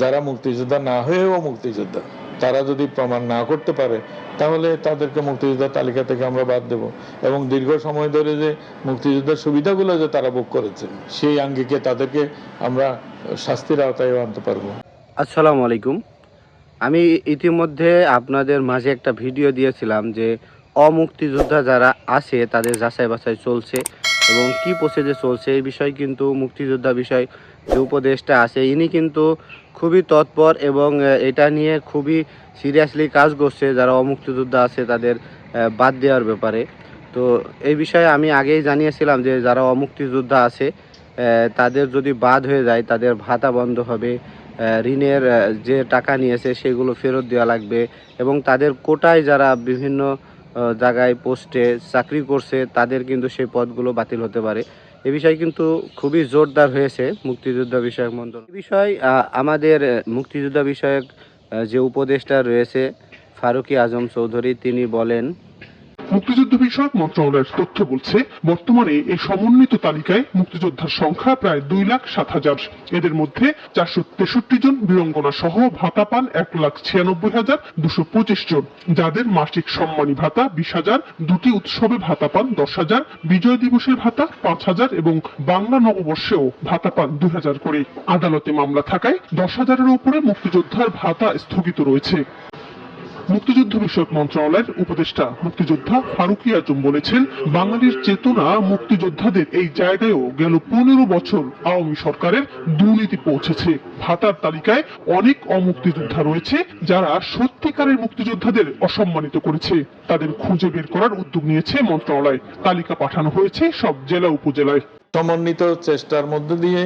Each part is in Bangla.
যারা মুক্তিযোদ্ধা না হয়েও মুক্তিযোদ্ধা, তারা যদি প্রমাণ না করতে পারে, তাহলে তাদেরকে মুক্তিযোদ্ধার তালিকা থেকে আমরা বাদ দেব। এবং দীর্ঘ সময় ধরে যে মুক্তিযোদ্ধার সুবিধাগুলো যে তারা ভোগ করেছে, সেই আঙ্গিকে তাদেরকে আমরা শাস্তির আওতায় আনতে পারব। আসসালামু আলাইকুম। আমি ইতিমধ্যে আপনাদের মাঝে একটা ভিডিও দিয়েছিলাম যে অমুক্তিযোদ্ধা যারা আছে, তাদের যাচাই বাছাই চলছে। এবং কি প্রসেসে চলছে, এই বিষয়ে কিন্তু মুক্তিযোদ্ধা বিষয় যে উপদেশটা আছে, ইনি কিন্তু খুবই তৎপর এবং এটা নিয়ে খুবই সিরিয়াসলি কাজ করছে, যারা অমুক্তিযোদ্ধা আছে তাদের বাদ দেওয়ার ব্যাপারে। তো এই বিষয়ে আমি আগেই জানিয়েছিলাম যে যারা অমুক্তিযোদ্ধা আছে তাদের যদি বাদ হয়ে যায়, তাদের ভাতা বন্ধ হবে ঋণের যে টাকা নিয়েছে সেগুলো ফেরত দেওয়া লাগবে এবং তাদের কোটায় যারা বিভিন্ন জায়গায় পোস্টে চাকরি করছে, তাদের কিন্তু সেই পদগুলো বাতিল হতে পারে। এ বিষয়ে কিন্তু খুবই জোরদার হয়েছে মুক্তিযোদ্ধা বিষয়ক মন্ত্র এ বিষয় আমাদের মুক্তিযোদ্ধা বিষয়ক যে উপদেষ্টা রয়েছে, ফারুকি আজম চৌধুরী, তিনি বলেন মুক্তিযুদ্ধ বিষয়ক মন্ত্রণালয়ের তথ্য বলছে, বর্তমানে এই সমন্বিত তালিকায় মুক্তিযোদ্ধার সংখ্যা প্রায় দুই লাখ সাত হাজার। এদের মধ্যে চারশো তেষট্টি জন বীরঙ্গনা সহ ভাতা পান এক লাখ ছিয়ানব্বই হাজার দুশো পঁচিশ জন। যাদের মাসিক সম্মানী ভাতা বিশ হাজার, দুটি উৎসবে ভাতা পান দশ হাজার, বিজয় দিবসের ভাতা পাঁচ হাজার এবং বাংলা নববর্ষেও ভাতা পান দুই হাজার করে। আদালতে মামলা থাকায় দশ হাজারের উপরে মুক্তিযোদ্ধার ভাতা স্থগিত রয়েছে। মুক্তিযুদ্ধ বিষয়ক মন্ত্রণালয়ের উপদেষ্টা মুক্তিযোদ্ধা ফারুকি আজম বলেছেন, বাঙালির চেতনা মুক্তিযোদ্ধাদের এই জায়গায়ও গেল পনেরো বছর আওয়ামী সরকারের দুর্নীতি পৌঁছেছে। ভাতার তালিকায় অনেক অমুক্তিযোদ্ধা রয়েছে যারা সত্যিকারের মুক্তিযোদ্ধাদের অসম্মানিত করেছে। তাদের খুঁজে বের করার উদ্যোগ নিয়েছে মন্ত্রণালয়। তালিকা পাঠানো হয়েছে সব জেলা উপজেলায়। সমন্বিত চেষ্টার মধ্য দিয়ে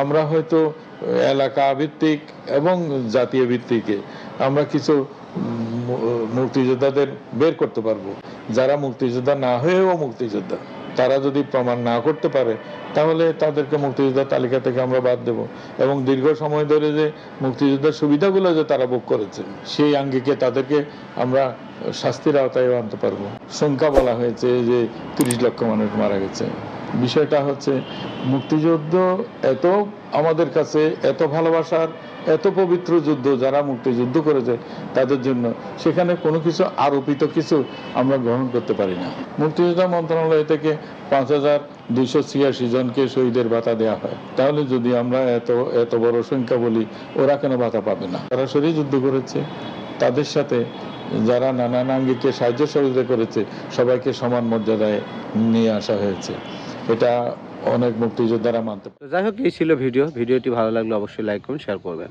আমরা হয়তো এলাকা ভিত্তিক এবং জাতীয় ভিত্তিকে আমরা কিছু মুক্তিযোদ্ধাদের বের করতে পারব। যারা মুক্তিযোদ্ধা না হয়েও মুক্তিযোদ্ধা, তারা যদি প্রমাণ না করতে পারে, তাহলে তাদেরকে মুক্তিযোদ্ধার তালিকা থেকে আমরা বাদ দেব। এবং দীর্ঘ সময় ধরে যে মুক্তিযোদ্ধার সুবিধাগুলো যে তারা ভোগ করেছে, সেই আঙ্গিকে তাদেরকে আমরা শাস্তির আওতায় আনতে পারব। সংখ্যা বলা হয়েছে যে তিরিশ লক্ষ মানুষ মারা গেছে। বিষয়টা হচ্ছে মুক্তিযুদ্ধ এত আমাদের কাছে, এত ভালোবাসার, এত পবিত্র যুদ্ধ যারা মুক্তিযুদ্ধ করেছে তাদের জন্য, সেখানে কোনো কিছু আরোপিত কিছু আমরা গ্রহণ করতে পারি না। মুক্তিযোদ্ধা মন্ত্রণালয় থেকে পাঁচ হাজার দুইশো ছিয়াশি জনকে শহীদের ভাতা দেওয়া হয়। তাহলে যদি আমরা এত এত বড় সংখ্যা বলি, ওরা কেন ভাতা পাবে না? সরাসরি যুদ্ধ করেছে, তাদের সাথে যারা নানান আঙ্গিকে সাহায্য সহযোগিতা করেছে, সবাইকে সমান মর্যাদায় নিয়ে আসা হয়েছে। এটা অনেক মুক্তিযোদ্ধারা মানতে যাই হোক, এই ছিল ভিডিও। ভিডিওটি ভালো লাগলে অবশ্যই লাইক করুন শেয়ার করবেন।